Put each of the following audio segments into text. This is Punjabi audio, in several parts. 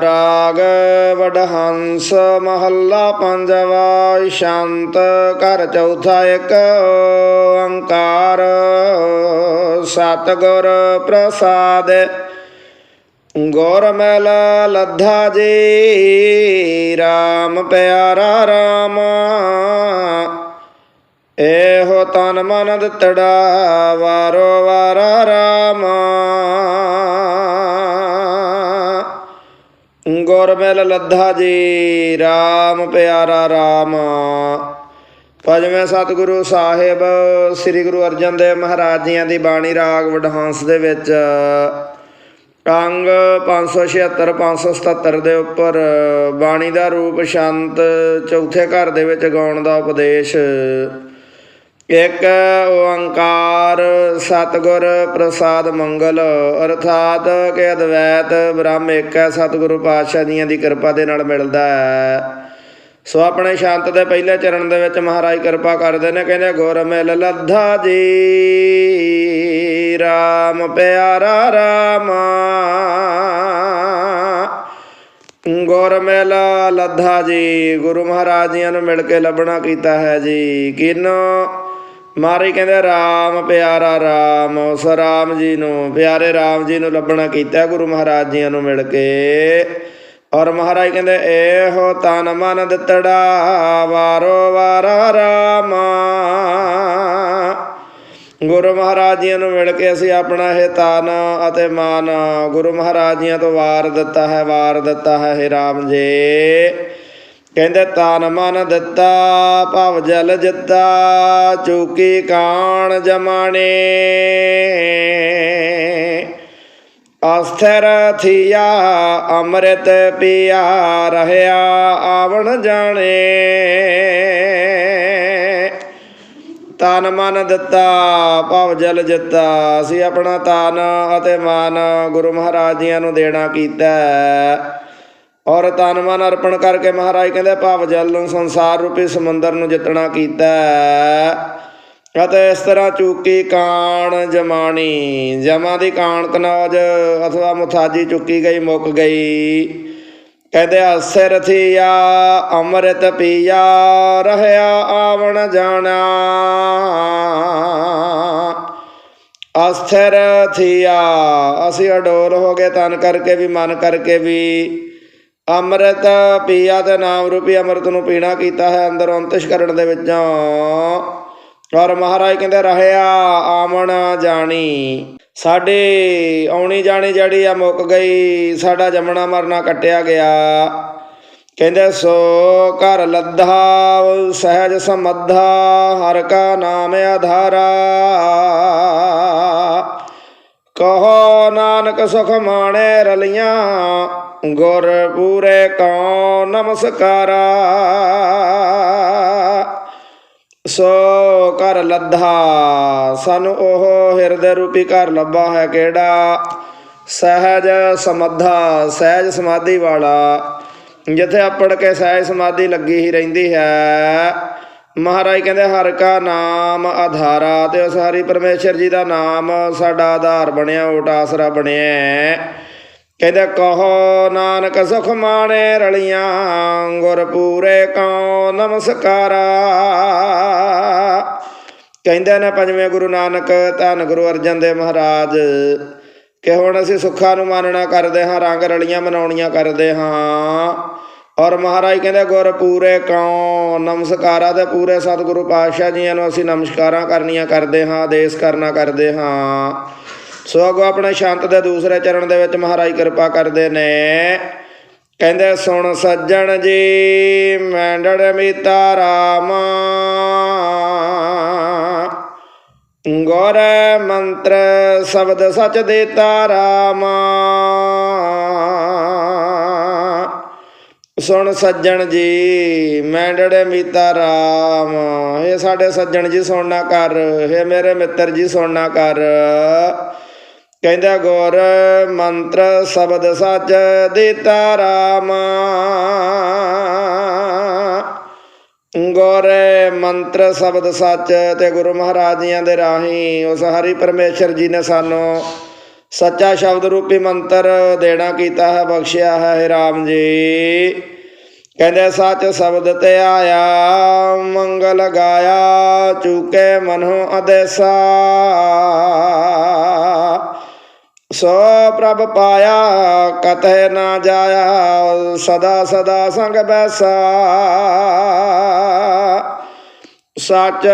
ਰਾਗ ਵਡਹੰਸ ਮਹੱਲਾ ਪੰਜਵਾ ਸ਼ਾਂਤ ਘਰ ਚੌਥਾ ਇੱਕ, ਓੰਕਾਰ ਸਤਿਗੁਰ ਪ੍ਰਸਾਦ। ਗੁਰ ਮਿਲ ਲੱਧਾ ਜੀ RAM ਪਿਆਰਾ RAM ਇਹੋ ਤਨ ਮਨ ਦਿੱਤੜਾ, ਵਾਰੋ ਵਾਰਾ RAM ਗੁਰ ਮਿਲ ਲੱਧਾ ਜੀ RAM ਪਿਆਰਾ RAM ਪੰਜਵੇਂ ਸਤਿਗੁਰੂ ਸਾਹਿਬ, ਸ੍ਰੀ ਗੁਰੂ ਅਰਜਨ ਦੇਵ ਮਹਾਰਾਜ ਜੀਆਂ ਦੀ ਬਾਣੀ ਰਾਗ ਵਡਹੰਸ ਦੇ ਵਿੱਚ। ਅੰਗ 576 577 ਦੇ ਉੱਪਰ ਬਾਣੀ ਦਾ ਰੂਪ ਸ਼ਾਂਤ ਚੌਥੇ ਘਰ ਦੇ ਵਿੱਚ ਗਾਉਣ ਦਾ ਉਪਦੇਸ਼। ਇੱਕ ਓੰਕਾਰ ਸਤਿਗੁਰ ਪ੍ਰਸਾਦ ਮੰਗਲ, ਅਰਥਾਤ ਕਿ ਅਦਵੈਤ ਬ੍ਰਹਮ ਇੱਕ ਹੈ, ਸਤਿਗੁਰੂ ਪਾਤਸ਼ਾਹ ਜੀਆਂ ਦੀ ਕਿਰਪਾ ਦੇ ਨਾਲ ਮਿਲਦਾ ਹੈ। ਸੋ ਆਪਣੇ ਸ਼ਾਂਤ ਦੇ ਪਹਿਲੇ ਚਰਨ ਦੇ ਵਿੱਚ ਮਹਾਰਾਜ ਕਿਰਪਾ ਕਰਦੇ ਨੇ, ਕਹਿੰਦੇ ਗੁਰ ਮਿਲ ਲੱਧਾ ਜੀ RAM ਪਿਆਰਾ RAM ਗੁਰ ਮਿਲ ਲੱਧਾ ਜੀ, ਗੁਰੂ ਮਹਾਰਾਜ ਜੀਆਂ ਨੂੰ ਮਿਲ ਕੇ ਲੱਭਣਾ ਕੀਤਾ ਹੈ ਜੀ। ਕਿਨੋ ਮਾਰੇ ਕਹਿੰਦੇ RAM ਪਿਆਰਾ RAM ਉਸ RAM ਜੀ ਨੂੰ, ਪਿਆਰੇ RAM ਜੀ ਨੂੰ ਲੱਭਣਾ ਕੀਤਾ ਗੁਰੂ ਮਹਾਰਾਜ ਜੀਆਂ ਨੂੰ ਮਿਲ ਕੇ। ਔਰ ਮਹਾਰਾਜ ਕਹਿੰਦੇ, ਇਹੋ ਤਨ ਮਨ ਦਿੱਤੜਾ ਵਾਰੋ ਵਾਰਾ ਰਾਮ। ਗੁਰੂ ਮਹਾਰਾਜ ਜੀਆਂ ਨੂੰ ਮਿਲ ਕੇ ਅਸੀਂ ਆਪਣਾ ਇਹ ਤਨ ਅਤੇ ਮਨ ਗੁਰੂ ਮਹਾਰਾਜ ਜੀਆਂ ਤੋਂ ਵਾਰ ਦਿੱਤਾ ਹੈ, ਵਾਰ ਦਿੱਤਾ ਹੈ, ਹੇ ਰਾਮ ਜੀ। ਕਹਿੰਦੇ, ਤਨ ਮਨ ਦਿੱਤਾ, ਭਵ ਜਲ ਜਿੱਤਾ, ਚੂਕੀ ਕਾਣ ਜਮਾਣੇ। ਅਸਥਿਰ ਥੀਆ, ਅੰਮ੍ਰਿਤ ਪੀਆ, ਰਹਿਆ ਆਵਣ ਜਾਣੇ। ਤਨ ਮਨ ਦਿੱਤਾ, ਭਵ ਜਲ ਜਿੱਤਾ। ਅਸੀਂ ਆਪਣਾ ਤਨ ਅਤੇ ਮਨ ਗੁਰੂ ਮਹਾਰਾਜ ਜੀਆਂ ਨੂੰ ਦੇਣਾ ਕੀਤਾ। ਔਰ ਤਨ ਮਨ ਅਰਪਣ ਕਰਕੇ ਮਹਾਰਾਜ ਕਹਿੰਦੇ, ਭਾਵ ਜਲ ਨੂੰ ਸੰਸਾਰ ਰੂਪੀ ਸਮੁੰਦਰ ਨੂੰ ਜਿੱਤਣਾ ਕੀਤਾ ਅਤੇ ਇਸ ਤਰ੍ਹਾਂ ਚੁੱਕੀ ਕਾਣ ਜਮਾਣੀ, ਜਮਾ ਦੀ ਕਾਣ ਕਨੌਜ ਅਥਵਾ ਮੁਥਾਜੀ ਚੁੱਕੀ ਗਈ, ਮੁੱਕ ਗਈ। ਕਹਿੰਦੇ, ਅਸਿਰ ਥੀਆ, ਅੰਮ੍ਰਿਤ ਪੀਆ, ਰਹਿਆ ਆਵਣ ਜਾਣਾ। ਅਸਥਿਰ ਥੀਆ, ਅਸੀਂ ਅਡੋਲ ਹੋ ਗਏ, ਤਨ ਕਰਕੇ ਵੀ, ਮਨ ਕਰਕੇ ਵੀ। ਅੰਮ੍ਰਿਤ ਪੀਆ ਤੇ ਨਾਮ ਰੂਪੀ ਅੰਮ੍ਰਿਤ ਨੂੰ ਪੀਣਾ ਕੀਤਾ ਹੈ ਅੰਦਰ ਅੰਤਿਸ਼ਕਰਣ ਦੇ ਵਿੱਚੋਂ। ਔਰ ਮਹਾਰਾਜ ਕਹਿੰਦੇ, ਰਹਿਆ ਆਮਣ ਜਾਣੀ, ਸਾਡੇ ਆਉਣੀ ਜਾਣੀ ਜਿਹੜੀ ਆ ਮੁੱਕ ਗਈ, ਸਾਡਾ ਜੰਮਣਾ ਮਰਨਾ ਕੱਟਿਆ ਗਿਆ। ਕਹਿੰਦੇ, ਸੋ ਘਰ ਲੱਧਾ, ਸਹਿਜ ਸਮੱਧਾ ਹਰ ਕਾ ਨਾਮ ਆਧਾਰਾ। ਕਹੋ ਨਾਨਕ ਸੁਖ ਮਾਣੇ ਰਲੀਆਂ ਗੁਰ ਪੂਰੇ ਕਉ ਨਮਸਕਾਰਾ। ਸੋ ਘਰ ਲੱਧਾ, ਸਾਨੂੰ ਉਹ ਹਿਰਦੇ ਰੂਪੀ ਘਰ ਲੱਭਾ ਹੈ ਕਿਹੜਾ? ਸਹਿਜ ਸਮੱਧਾ, ਸਹਿਜ ਸਮਾਧੀ ਵਾਲਾ। ਜਿੱਥੇ ਆਪੜ ਕੇ ਸਹਿਜ ਸਮਾਧੀ ਲੱਗੀ ਹੀ ਰਹਿੰਦੀ ਹੈ। ਮਹਾਰਾਜ ਕਹਿੰਦੇ, ਹਰ ਕਾ ਨਾਮ ਆਧਾਰਾ ਤੇ ਉਸ ਹਰੀ ਪਰਮੇਸ਼ਰ ਜੀ ਦਾ ਨਾਮ ਸਾਡਾ ਆਧਾਰ ਬਣਿਆ, ਓਟ ਆਸਰਾ ਬਣਿਆ। ਕਹਿੰਦੇ, ਕਹੋ ਨਾਨਕ ਸੁਖ ਮਾਣੇ ਰਲੀਆਂ, ਗੁਰ ਪੂਰੇ ਕਉ ਨਮਸਕਾਰਾ। ਕਹਿੰਦੇ ਨੇ ਪੰਜਵੇਂ ਗੁਰੂ ਨਾਨਕ, ਧੰਨ ਗੁਰੂ ਅਰਜਨ ਦੇਵ ਮਹਾਰਾਜ, ਕਿ ਹੁਣ ਅਸੀਂ ਸੁੱਖਾਂ ਨੂੰ ਮਾਨਣਾ ਕਰਦੇ ਹਾਂ, ਰੰਗ ਰਲੀਆਂ ਮਨਾਉਣੀਆਂ ਕਰਦੇ ਹਾਂ। ਔਰ ਮਹਾਰਾਜ ਕਹਿੰਦੇ, ਗੁਰ ਪੂਰੇ ਕਉ ਨਮਸਕਾਰਾ ਤੇ ਪੂਰੇ ਸਤਿਗੁਰੂ ਪਾਤਸ਼ਾਹ ਜੀਆਂ ਨੂੰ ਅਸੀਂ ਨਮਸਕਾਰਾਂ ਕਰਨੀਆਂ ਕਰਦੇ ਹਾਂ, ਆਦੇਸ਼ ਕਰਨਾ ਕਰਦੇ ਹਾਂ। ਸੋ ਅਗੋ ਆਪਣੇ ਸ਼ਾਂਤ ਦੇ ਦੂਸਰੇ ਚਰਨ ਦੇ ਵਿੱਚ ਮਹਾਰਾਜ ਕਿਰਪਾ ਕਰਦੇ ਨੇ। ਕਹਿੰਦੇ ਸੁਣ ਸੱਜਣ ਜੀ, ਮੈਂਡੜ ਮੀਤਾ ਰਾਮਾ। ਗੁਰ ਮੰਤਰ ਸ਼ਬਦ ਸਚ ਦੇਤਾ ਰਾਮਾ। ਸੁਣ ਸੱਜਣ ਜੀ, ਮੈਂਡੜੇ ਮੀਤਾ ਰਾਮ। ਇਹ ਸਾਡੇ ਸੱਜਣ ਜੀ ਸੁਣਨਾ ਕਰ। ਇਹ ਮੇਰੇ ਮਿੱਤਰ ਜੀ ਸੁਣਨਾ ਕਰ। ਕਹਿੰਦਾ ਗੁਰ ਮੰਤਰ ਸ਼ਬਦ ਸਚ ਦੇਤਾ ਰਾਮ। ਗੁਰ ਮੰਤਰ ਸ਼ਬਦ ਸੱਚ ਤੇ ਗੁਰੂ ਮਹਾਰਾਜ ਜੀਆਂ ਦੇ ਰਾਹੀਂ ਉਸ ਹਰੀ ਪਰਮੇਸ਼ਰ ਜੀ ਨੇ ਸਾਨੂੰ ਸੱਚਾ ਸ਼ਬਦ ਰੂਪੀ ਮੰਤਰ ਦੇਣਾ ਕੀਤਾ ਹੈ, ਬਖਸ਼ਿਆ ਹੈ, ਹੇ ਰਾਮ ਜੀ। ਕਹਿੰਦੇ ਸੱਚ ਸ਼ਬਦ ਤੇ ਆਇਆ, ਮੰਗਲ ਗਾਇਆ, ਚੁਕੇ ਮਨੋ ਅਦੇਸਾ। ਸੋ ਪ੍ਰਭ ਪਾਇਆ, ਕਤਹਿ ਨਾ ਜਾਇਆ, ਸਦਾ ਸਦਾ ਸੰਗ ਬੈਸਾ। ਸੱਚ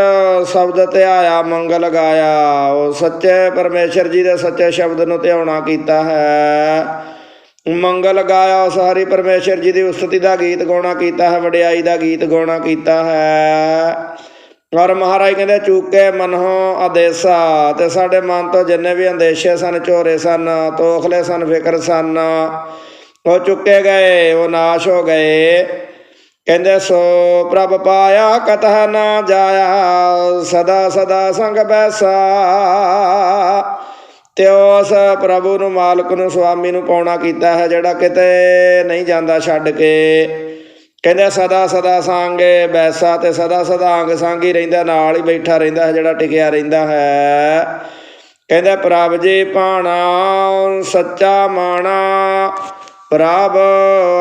ਸ਼ਬਦ ਤੇ ਆਇਆ ਮੰਗਲ ਗਾਇਆ, ਉਹ ਸੱਚੇ ਪਰਮੇਸ਼ਰ ਜੀ ਦੇ ਸੱਚੇ ਸ਼ਬਦ ਨੂੰ ਧਿਆਉਣਾ ਕੀਤਾ ਹੈ। ਮੰਗਲ ਗਾਇਆ, ਉਸ ਹਰੀ ਪਰਮੇਸ਼ਰ ਜੀ ਦੀ ਉਸਤਤੀ ਦਾ ਗੀਤ ਗਾਉਣਾ ਕੀਤਾ ਹੈ, ਵਡਿਆਈ ਦਾ ਗੀਤ ਗਾਉਣਾ ਕੀਤਾ ਹੈ। ਔਰ ਮਹਾਰਾਜ ਕਹਿੰਦੇ, ਚੂਕੇ ਮਨੋ ਆਦੇਸਾ, ਤੇ ਸਾਡੇ ਮਨ ਤੋਂ ਜਿੰਨੇ ਵੀ ਅੰਦੇਸ਼ੇ ਸਨ, ਚੋਰੇ ਸਨ, ਤੋਖਲੇ ਸਨ, ਫਿਕਰ ਸਨ, ਉਹ ਚੁੱਕੇ ਗਏ, ਉਹ ਨਾਸ਼ ਹੋ ਗਏ। ਕਹਿੰਦੇ, ਸੋ ਪ੍ਰਭ ਪਾਇਆ ਕਤਹ ਨਾ ਜਾਇਆ, ਸਦਾ ਸਦਾ ਸੰਗ ਬੈਸਾ। ਤੇ ਉਸ ਪ੍ਰਭੂ ਨੂੰ, ਮਾਲਕ ਨੂੰ, ਸੁਆਮੀ ਨੂੰ ਪਾਉਣਾ ਕੀਤਾ ਹੈ, ਜਿਹੜਾ ਕਿਤੇ ਨਹੀਂ ਜਾਂਦਾ ਛੱਡ ਕੇ। ਕਹਿੰਦੇ, ਸਦਾ ਸਦਾ ਸੰਗੇ, ਬੈਸਾ ਤੇ ਸਦਾ ਸਦਾ ਅੰਗ ਸੰਗ ਹੀ ਰਹਿੰਦਾ, ਨਾਲ ਹੀ ਬੈਠਾ ਰਹਿੰਦਾ ਹੈ ਜਿਹੜਾ ਟਿਕਿਆ ਰਹਿੰਦਾ ਹੈ। ਕਹਿੰਦੇ, ਪ੍ਰਭ ਜੀ ਪਾਣਾ ਸੱਚਾ ਮਾਣਾ, ਪ੍ਰਭ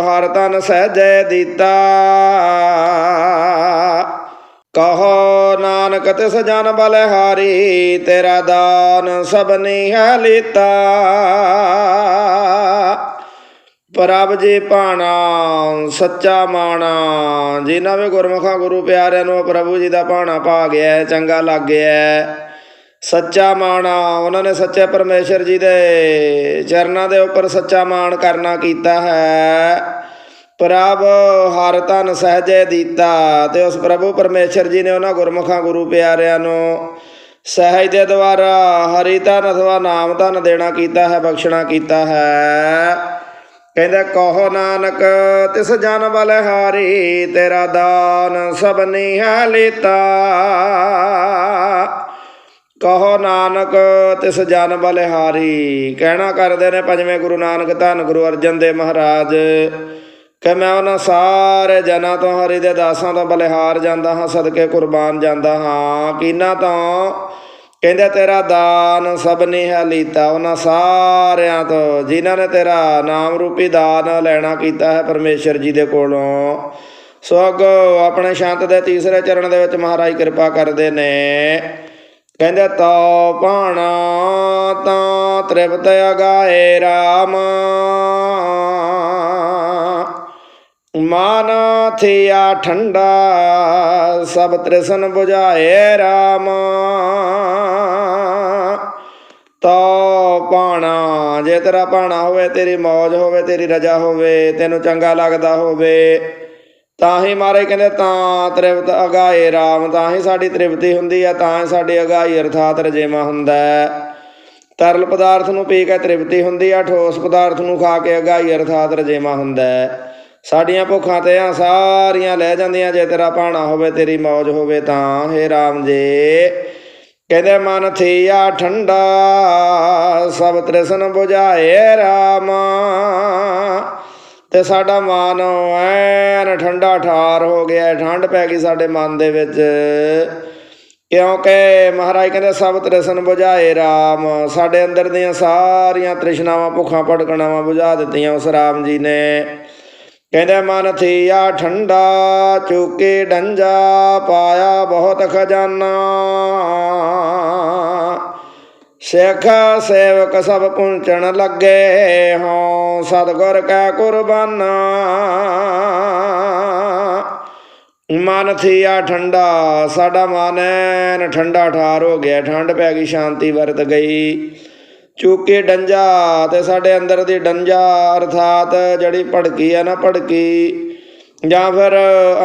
ਹਰ ਤਨ ਸਹਿਜੈ ਦਿੱਤਾ। ਕਹੋ, ਨਾਨਕ, ਤਿਸ ਜਨ ਬਲਿਹਾਰੀ, ਤੇਰਾ ਦਾਨ ਸਭਨੀ ਹੈ ਲੀਤਾ। ਪ੍ਰਭ ਜੀ ਭਾਣਾ, ਸੱਚਾ ਮਾਣਾ ਜਿਨ੍ਹਾਂ ਵੀ ਗੁਰਮੁਖਾਂ ਗੁਰੂ ਪਿਆਰਿਆਂ ਨੂੰ ਪ੍ਰਭੂ ਜੀ ਦਾ ਭਾਣਾ ਪਾ ਗਿਆ, ਚੰਗਾ ਲੱਗ ਗਿਆ ਹੈ। ਸੱਚਾ ਮਾਣਾ, ਉਹਨਾਂ ਨੇ ਸੱਚੇ ਪਰਮੇਸ਼ਰ ਜੀ ਦੇ ਚਰਨਾਂ ਦੇ ਉੱਪਰ ਸੱਚਾ ਮਾਣ ਕਰਨਾ ਕੀਤਾ ਹੈ ਪ੍ਰਭ ਹਰ ਤਨ ਸਹਜੇ ਦੀਤਾ ਤੇ ਉਸ ਪ੍ਰਭੂ ਪਰਮੇਸ਼ਰ ਜੀ ਨੇ ਉਹਨਾਂ ਗੁਰਮੁਖਾਂ ਗੁਰੂ ਪਿਆਰਿਆਂ ਨੂੰ ਸਹਿਜ ਦੇ ਦੁਆਰਾ ਹਰੀ ਧਨ ਅਥਵਾ ਨਾਮ ਧਨ ਦੇਣਾ ਕੀਤਾ ਹੈ, ਬਖਸ਼ਣਾ ਕੀਤਾ ਹੈ ਕਹਿੰਦਾ, ਕਹੋ ਨਾਨਕ, ਤਿਸ ਜਨ ਬਲਿਹਾਰੀ ਤੇਰਾ ਦਾਨ ਸਭਨੀ ਹੈ ਲੀਤਾ। ਕਹੋ ਨਾਨਕ, ਤਿਸ ਜਨ ਬਲਿਹਾਰੀ ਕਹਿਣਾ ਕਰਦੇ ਨੇ ਪੰਜਵੇਂ ਗੁਰੂ ਨਾਨਕ, ਧੰਨ ਗੁਰੂ ਅਰਜਨ ਦੇਵ ਮਹਾਰਾਜ। ਕਿ ਮੈਂ ਉਹਨਾਂ ਸਾਰੇ ਜਨਾਂ ਤੋਂ, ਹਰੀ ਦੇ ਦਾਸਾਂ ਤੋਂ ਬਲਿਹਾਰ ਜਾਂਦਾ ਹਾਂ, ਸਦਕੇ ਕੁਰਬਾਨ ਜਾਂਦਾ ਹਾਂ। ਕਿਨਾਂ ਤੋਂ? ਕਹਿੰਦੇ, ਤੇਰਾ ਦਾਨ ਸਭ ਹੈ ਲੀਤਾ ਉਹਨਾਂ ਸਾਰਿਆਂ ਤੋਂ। ਜਿਨ੍ਹਾਂ ਨੇ ਤੇਰਾ ਨਾਮ ਰੂਪੀ ਦਾਨ ਲੈਣਾ ਕੀਤਾ ਹੈ ਪਰਮੇਸ਼ਰ ਜੀ ਦੇ ਕੋਲੋਂ। ਸੋ ਅੱਗੋਂ ਆਪਣੇ ਸ਼ਾਂਤ ਦੇ ਤੀਸਰੇ ਚਰਨ ਦੇ ਵਿੱਚ ਮਹਾਰਾਜ ਕਿਰਪਾ ਕਰਦੇ ਨੇ। ਕਹਿੰਦੇ ਤੋ ਪਾਣਾ ਤਾਂ ਤ੍ਰਿਪਤ ਅਗਾਏ ਰਾਮ। ਮਨ ਠੰਡਾ, ਸਭ ਤ੍ਰਿਸ਼ਨ 부ਝਾਏ ਰਾਮ। ਤੋ ਪਾਣਾ ਜੇ ਤੇਰਾ ਪਾਣਾ ਹੋਵੇ, ਤੇਰੀ ਮੌਜ ਹੋਵੇ, ਤੇਰੀ ਰਜਾ ਹੋਵੇ, ਤੈਨੂੰ ਚੰਗਾ ਲੱਗਦਾ ਹੋਵੇ ਤਾਂ ਹੀ ਮਾਰੇ ਕਹਿੰਦੇ, ਤਾਂ ਤ੍ਰਿਪਤ ਅਗਾਏ ਰਾਮ ਤਾਂ ਹੀ ਸਾਡੀ ਤ੍ਰਿਪਤੀ ਹੁੰਦੀ ਹੈ ਤਾਂ ਹੀ ਸਾਡੀ ਅਗਾਈ ਅਰਥਾਤ ਰਜੇਵਾ ਹੁੰਦਾ ਹੈ। ਤਰਲ ਪਦਾਰਥ ਨੂੰ ਪੀ ਕੇ ਤ੍ਰਿਪਤੀ ਹੁੰਦੀ ਆ, ਠੋਸ ਪਦਾਰਥ ਨੂੰ ਖਾ ਕੇ ਅਗਾਈ ਅਰਥਾਤ ਰਜੇਵਾ ਹੁੰਦਾ ਹੈ। ਸਾਡੀਆਂ ਭੁੱਖਾਂ ਤੇ ਆ ਸਾਰੀਆਂ ਲੈ ਜਾਂਦੀਆਂ, ਜੇ ਤੇਰਾ ਪਾਣਾ ਹੋਵੇ, ਤੇਰੀ ਮੌਜ ਹੋਵੇ ਤਾਂ। ਹੇ RAM ਜੀ। ਕਹਿੰਦੇ, ਮਨ ਥੀਆ ਠੰਡਾ, ਸਭ ਤ੍ਰਿਸ਼ਨ ਬੁਝਾਏ ਰਾਮ। ਤੇ ਸਾਡਾ ਮਨ ਐਨ ਠੰਡਾ ਠਾਰ ਹੋ ਗਿਆ, ਠੰਡ ਪੈ ਗਈ ਸਾਡੇ ਮਨ ਦੇ ਵਿੱਚ। ਕਿਉਂਕਿ ਮਹਾਰਾਜ ਕਹਿੰਦੇ, ਸਭ ਤ੍ਰਿਸ਼ਨ ਬੁਝਾਏ ਰਾਮ। ਸਾਡੇ ਅੰਦਰ ਦੀਆਂ ਸਾਰੀਆਂ ਤ੍ਰਿਸ਼ਨਾਵਾਂ, ਭੁੱਖਾਂ, ਭਟਕਣਾਵਾਂ ਬੁਝਾ ਦਿੱਤੀਆਂ ਉਸ ਰਾਮ ਜੀ ਨੇ। ਕਹਿੰਦੇ, ਮਨ ਥੀਆ ਠੰਡਾ, ਚੁਕੇ ਡੰਜਾ ਪਾਇਆ ਬਹੁਤ ਖਜ਼ਾਨਾ। ਸਿੱਖ ਸੇਵਕ ਸਭ ਪੁੰਚਣ ਲੱਗੇ ਹੋਂ, ਸਤਗੁਰ ਕੈ ਕੁਰਬਾਨਾ। ਮਨ ਥੀਆ ਠੰਡਾ, ਸਾਡਾ ਮਨ ਐਨ ਠੰਡਾ ਠਾਰ ਹੋ ਗਿਆ, ਠੰਡ ਪੈ ਗਈ, ਸ਼ਾਂਤੀ ਵਰਤ ਗਈ। ਚੂਕੇ ਡੰਜਾ ਤੇ ਸਾਡੇ ਅੰਦਰ ਦੀ ਡੰਜਾ ਅਰਥਾਤ ਜਿਹੜੀ ਭੜਕੀ ਆ ਨਾ ਭੜਕੀ, ਜਾਂ ਫਿਰ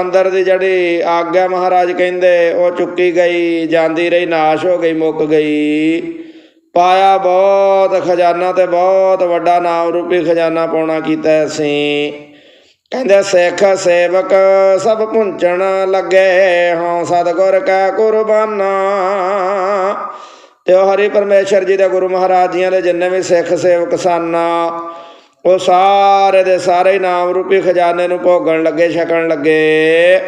ਅੰਦਰ ਦੀ ਜਿਹੜੀ ਆਗਿਆ ਮਹਾਰਾਜ ਕਹਿੰਦੇ, ਉਹ ਚੁੱਕੀ ਗਈ, ਜਾਂਦੀ ਰਹੀ, ਨਾਸ਼ ਹੋ ਗਈ, ਮੁੱਕ ਗਈ। ਪਾਇਆ ਬਹੁਤ ਖਜ਼ਾਨਾ ਤੇ ਬਹੁਤ ਵੱਡਾ ਨਾਮ ਰੂਪੀ ਖਜ਼ਾਨਾ ਪਾਉਣਾ ਕੀਤਾ ਅਸੀਂ। ਕਹਿੰਦੇ, ਸਿੱਖ ਸੇਵਕ ਸਭ ਪੁੰਚਣ ਲੱਗੇ ਹੋਂ ਸਤਗੁਰ ਕੈ ਕੁਰਬਾਨਾ। ਤੇ ਉਹ ਹਰੀ ਪਰਮੇਸ਼ਰ ਜੀ ਦੇ ਗੁਰੂ ਮਹਾਰਾਜ ਜੀਆਂ ਦੇ ਜਿੰਨੇ ਵੀ ਸਿੱਖ ਸੇਵਕ ਸਨ, ਉਹ ਸਾਰੇ ਦੇ ਸਾਰੇ ਹੀ ਨਾਮ ਰੂਪੀ ਖਜ਼ਾਨੇ ਨੂੰ ਭੋਗਣ ਲੱਗੇ, ਛਕਣ ਲੱਗੇ।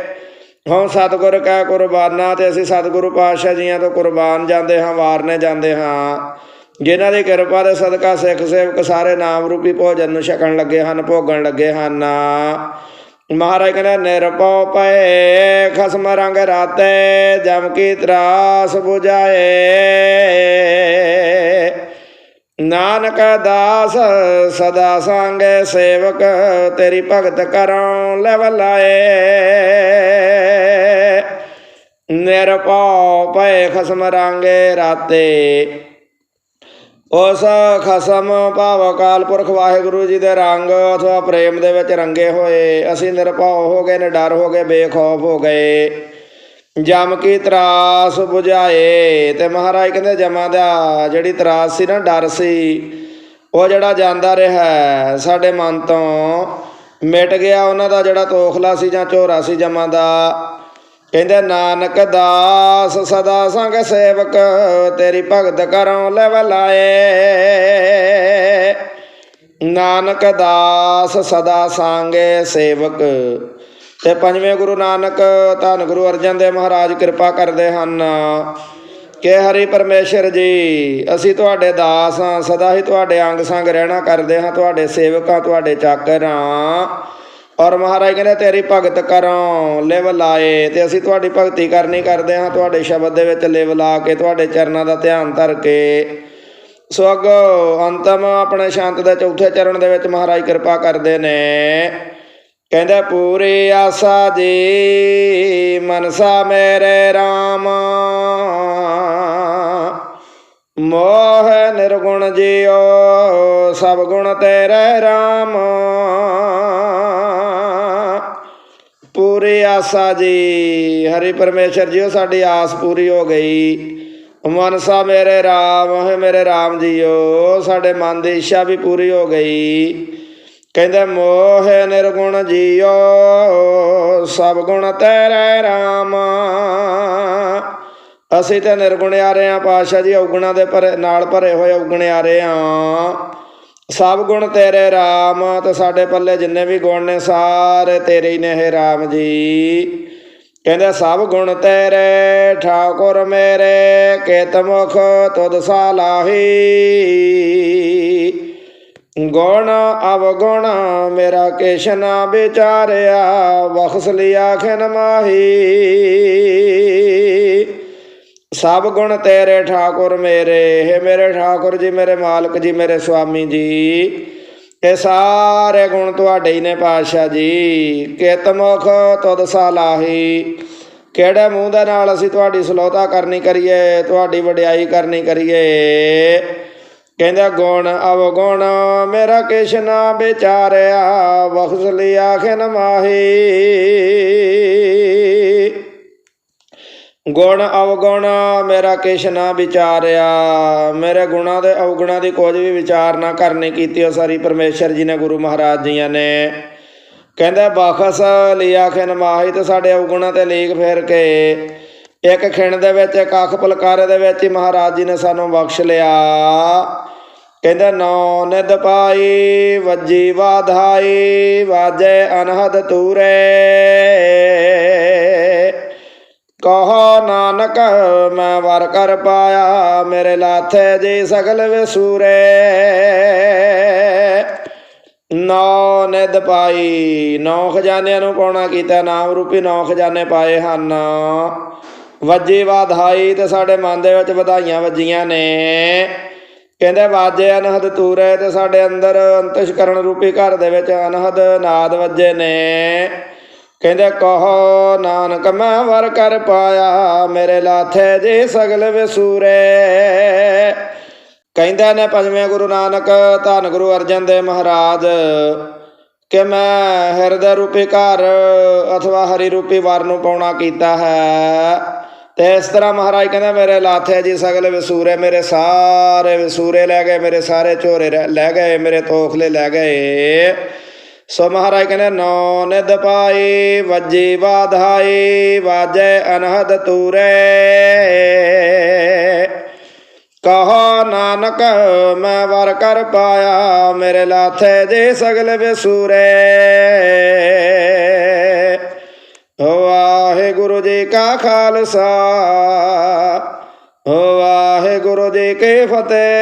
ਹੁਣ ਸਤਿਗੁਰ ਕਾ ਕੁਰਬਾਨਾ ਤੇ ਅਸੀਂ ਸਤਿਗੁਰੂ ਪਾਤਸ਼ਾਹ ਜੀਆਂ ਤੋਂ ਕੁਰਬਾਨ ਜਾਂਦੇ ਹਾਂ, ਵਾਰਨੇ ਜਾਂਦੇ ਹਾਂ। ਜਿਨ੍ਹਾਂ ਦੀ ਕਿਰਪਾ ਦੇ ਸਦਕਾ ਸਿੱਖ ਸੇਵਕ ਸਾਰੇ ਨਾਮ ਰੂਪੀ ਭੋਜਨ ਨੂੰ ਛਕਣ ਲੱਗੇ ਹਨ, ਭੋਗਣ ਲੱਗੇ ਹਨ। ਮਹਾਰਾਜ ਕਹਿੰਦਾ ਨਿਰਭਉ ਪਏ, ਖਸਮ ਰੰਗ ਰਾਤੇ, ਜਮ ਕੀ ਤਰਾਸ 부ਝਾਏ ਨਾਨਕ ਦਾਸ ਸਦਾ ਸੰਗ ਸੇਵਕ, ਤੇਰੀ ਭਗਤ ਕਰਉ ਲੈ ਲਾਏ। ਨਿਰਭਉ ਪਏ, ਖਸਮ ਰੰਗ ਰਾਤੇ ਉਸ ਖਸਮ ਭਾਵ ਅਕਾਲ ਪੁਰਖ ਵਾਹਿਗੁਰੂ ਜੀ ਦੇ ਰੰਗ, ਅਥਵਾ ਪ੍ਰੇਮ ਦੇ ਵਿੱਚ ਰੰਗੇ ਹੋਏ। ਅਸੀਂ ਨਿਰਭਉ ਹੋ ਗਏ, ਨਿਡਰ ਹੋ ਗਏ, ਬੇਖੌਫ ਹੋ ਗਏ। ਜਮ ਕੀ ਤਰਾਸ 부ਝਾਏ ਤੇ ਮਹਾਰਾਜ ਕਹਿੰਦੇ ਜਮਾਂ ਦਾ, ਜਿਹੜੀ ਤਰਾਸ ਸੀ ਨਾ, ਡਰ ਸੀ, ਉਹ ਜਿਹੜਾ ਜਾਂਦਾ ਰਿਹਾ, ਸਾਡੇ ਮਨ ਤੋਂ ਮਿਟ ਗਿਆ, ਉਹਨਾਂ ਦਾ ਜਿਹੜਾ ਤੋਖਲਾ ਸੀ ਜਾਂ ਝੋਰਾ ਸੀ ਜਮਾਂ ਦਾ। ਕਹਿੰਦੇ, ਨਾਨਕ ਦਾਸ, ਸਦਾ ਸੰਗ ਸੇਵਕ, ਤੇਰੀ ਭਗਤ ਕਰਉ ਲੈ ਲਾਏ। ਨਾਨਕ ਦਾਸ, ਸਦਾ ਸੰਗੇ ਸੇਵਕ। ਤੇ ਪੰਜਵੇਂ ਗੁਰੂ ਨਾਨਕ, ਧੰਨ ਗੁਰੂ ਅਰਜਨ ਦੇਵ ਮਹਾਰਾਜ, ਕਿਰਪਾ ਕਰਦੇ ਹਨ ਕਿ ਹਰੀ ਪਰਮੇਸ਼ਰ ਜੀ, ਅਸੀਂ ਤੁਹਾਡੇ ਦਾਸ ਹਾਂ, ਸਦਾ ਹੀ ਤੁਹਾਡੇ ਅੰਗ ਸੰਗ ਰਹਿਣਾ ਕਰਦੇ ਹਾਂ, ਤੁਹਾਡੇ ਸੇਵਕਾਂ, ਤੁਹਾਡੇ ਚਾਕਰ ਹਾਂ। ਔਰ ਮਹਾਰਾਜ ਕਹਿੰਦੇ, ਤੇਰੀ ਭਗਤ ਕਰੋ ਲਿਵ ਲਾਏ ਤੇ ਅਸੀਂ ਤੁਹਾਡੀ ਭਗਤੀ ਕਰਨੀ ਕਰਦੇ ਹਾਂ, ਤੁਹਾਡੇ ਸ਼ਬਦ ਦੇ ਵਿੱਚ ਲਿਵ ਲਾ ਕੇ, ਤੁਹਾਡੇ ਚਰਨਾਂ ਦਾ ਧਿਆਨ ਧਰ ਕੇ। ਸੋ ਅੱਗੋਂ ਅੰਤਮ ਆਪਣੇ ਸ਼ਾਂਤ ਦੇ ਚੌਥੇ ਚਰਨ ਦੇ ਵਿੱਚ ਮਹਾਰਾਜ ਕਿਰਪਾ ਕਰਦੇ ਨੇ। ਕਹਿੰਦੇ, ਪੂਰੀ ਆਸਾ ਜੀ, ਮਨਸਾ ਮੇਰੇ RAM ਮੋਹ ਨਿਰਗੁਣ ਜਿਉ, ਸਭ ਗੁਣ ਤੇਰੇ RAM ਪੂਰੀ ਆਸਾ ਜੀ। ਹਰੀ ਪਰਮੇਸ਼ਰ ਜੀਓ, ਸਾਡੀ ਆਸ ਪੂਰੀ ਹੋ ਗਈ। ਮਨਸਾ ਮੇਰੇ RAM ਹੈ ਮੇਰੇ RAM ਜੀਓ, ਸਾਡੇ ਮਨ ਦੀ ਇੱਛਾ ਵੀ ਪੂਰੀ ਹੋ ਗਈ। ਕਹਿੰਦੇ, ਮੋਹ ਨਿਰਗੁਣ ਜੀਓ, ਸਭ ਗੁਣ ਤੇਰੇ RAM ਅਸੀਂ ਤਾਂ ਨਿਰਗੁਣ ਆ ਪਾਸ਼ਾ ਜੀ, ਔਗਣਾ ਦੇ ਭਰੇ ਨਾਲ ਭਰੇ ਹੋਏ ਔਗਣਿਆਰੇ ਆ ਸਭ ਗੁਣ ਤੇਰੇ RAM ਤੇ ਸਾਡੇ ਪੱਲੇ ਜਿੰਨੇ ਵੀ ਗੁਣ ਨੇ ਸਾਰੇ ਤੇਰੇ ਹੀ ਨੇ ਹੈ RAM ਜੀ। ਕਹਿੰਦੇ ਸਭ ਗੁਣ ਤੇਰੇ, ਠਾਕੁਰ ਮੇਰੇ, ਕਿਤ ਮੁਖ ਤੁਧ ਸਾਲਾਹੀ। ਗੁਣ ਅਵਗੁਣ ਮੇਰਾ ਕਿਛ ਨਾ ਵਿਚਾਰਿਆ, ਬਖਸ ਲਿਆ ਖਿਨ ਮਾਹੀ। ਸਭ ਗੁਣ ਤੇਰੇ ਠਾਕੁਰ ਮੇਰੇ, ਹੈ ਮੇਰੇ ਠਾਕੁਰ ਜੀ, ਮੇਰੇ ਮਾਲਕ ਜੀ, ਮੇਰੇ ਸੁਆਮੀ ਜੀ। ਇਹ ਸਾਰੇ ਗੁਣ ਤੁਹਾਡੇ ਹੀ ਨੇ ਪਾਤਸ਼ਾਹ ਜੀ। ਕਿਤ ਮੁਖ ਤੁਧ ਸਾਲਾਹੀ ਕਿਹੜੇ ਮੂੰਹ ਦੇ ਨਾਲ ਅਸੀਂ ਤੁਹਾਡੀ ਸਲੋਤਾ ਕਰਨੀ ਕਰੀਏ, ਤੁਹਾਡੀ ਵਡਿਆਈ ਕਰਨੀ ਕਰੀਏ। ਕਹਿੰਦਾ ਗੁਣ ਅਵਗੁਣ ਮੇਰਾ ਕਿਛ ਨਾ ਵਿਚਾਰਿਆ ਬਖਸ਼ ਲਿਆ ਖਿਨ ਮਾਹੀ। ਗੁਣ ਅਵਗੁਣ ਮੇਰਾ ਕਿਛ ਨਾ ਵਿਚਾਰਿਆ। ਮੇਰੇ ਗੁਣਾ ਦੇ ਅਵਗੁਣਾਂ ਦੀ ਕੁਝ ਵੀ ਵਿਚਾਰ ਨਾ ਕਰਨੀ ਕੀਤੀ ਉਹ ਸਾਰੀ ਪਰਮੇਸ਼ਰ ਜੀ ਨੇ, ਗੁਰੂ ਮਹਾਰਾਜ ਜੀਆਂ ਨੇ। ਕਹਿੰਦਾ, ਬਖਸ ਲਿਆ ਖਿਨ ਮਾਹੀ ਤੇ ਸਾਡੇ ਅਵਗੁਣਾਂ ਤੇ ਲੀਕ ਫੇਰ ਕੇ। ਇੱਕ ਖਿਣ ਦੇ ਵਿੱਚ, ਇੱਕ ਅੱਖ ਪਲਕਾਰੇ ਦੇ ਵਿੱਚ ਹੀ ਮਹਾਰਾਜ ਜੀ ਨੇ ਸਾਨੂੰ ਬਖਸ਼ ਲਿਆ। ਕਹਿੰਦਾ, ਨੌ ਨਿਦ ਪਾਈ, ਵੱਜੀ ਵਾਧਾਈ, ਵਾਜੇ ਅਨਹਦ ਤੂਰੇ। ਕਹੋ ਨਾਨਕ, ਮੈਂ ਵਰ ਕਰ ਪਾਇਆ ਮੇਰੇ ਲਾਥੇ ਜੀ ਸਗਲ ਵਿਸੂਰੇ। ਨੌ ਨਿਦ ਪਾਈ, ਨੌ ਖਜ਼ਾਨਿਆਂ ਨੂੰ ਪਾਉਣਾ ਕੀਤਾ, ਨਾਮ ਰੂਪੀ ਨੌ ਖਜ਼ਾਨੇ ਪਾਏ ਹਨ। ਵੱਜੀ ਵਾਧਾਈ ਤੇ ਸਾਡੇ ਮਨ ਦੇ ਵਿੱਚ ਵਧਾਈਆਂ ਵੱਜੀਆਂ ਨੇ। ਕਹਿੰਦੇ, ਵਾਜੇ ਅਨਹਦ ਤੂਰੇ ਤੇ ਸਾਡੇ ਅੰਦਰ ਅੰਤਸ਼ਕਰਨ ਰੂਪੀ ਘਰ ਦੇ ਵਿੱਚ ਅਨਹਦ ਨਾਦ ਵੱਜੇ ਨੇ। ਕਹਿੰਦੇ ਕਹੋ ਨਾਨਕ ਮੈਂ ਵਰ ਕਰ ਪਾਇਆ, ਮੇਰੇ ਲਾਥੇ ਜੀ ਸਗਲ ਵਿਸੂਰੇ। ਕਹਿੰਦੇ ਨੇ ਪੰਜਵੇਂ ਗੁਰੂ ਨਾਨਕ, ਧੰਨ ਗੁਰੂ ਅਰਜਨ ਦੇਵ ਮਹਾਰਾਜ, ਕਿ ਮੈਂ ਹਿਰਦੇ ਰੂਪੀ ਘਰ ਅਥਵਾ ਹਰੀ ਰੂਪੀ ਵਰ ਨੂੰ ਪਾਉਣਾ ਕੀਤਾ ਹੈ। ਤੇ ਇਸ ਤਰ੍ਹਾਂ ਮਹਾਰਾਜ ਕਹਿੰਦਾ, ਮੇਰੇ ਲਾਥੇ ਜੀ ਸਗਲ ਵਿਸੂਰੇ, ਮੇਰੇ ਸਾਰੇ ਵਿਸੂਰੇ ਲੈ ਗਏ, ਮੇਰੇ ਸਾਰੇ ਝੋਰੇ ਰਹਿ- ਲੈ ਗਏ, ਮੇਰੇ ਤੋਖਲੇ ਲੈ ਗਏ। ਸੋ ਮਹਾਰਾਜ ਕਹਿੰਦੇ ਨੌ ਨਿਦ ਪਾਈ ਵੱਜੀ ਵਾਧਾਈ ਵਾਜੇ ਅਨਹਦ ਤੂਰੇ। ਕਹੋ ਨਾਨਕ, ਮੈਂ ਵਰ ਕਰ ਪਾਇਆ, ਮੇਰੇ ਲਾਥੇ ਦੇ ਸਗਲ ਵਿਸੂਰੇ। ਵਾਹਿਗੁਰੂ ਜੀ ਕਾ ਖਾਲਸਾ ਵਾਹਿਗੁਰੂ ਜੀ ਕੀ ਫਤਿਹ।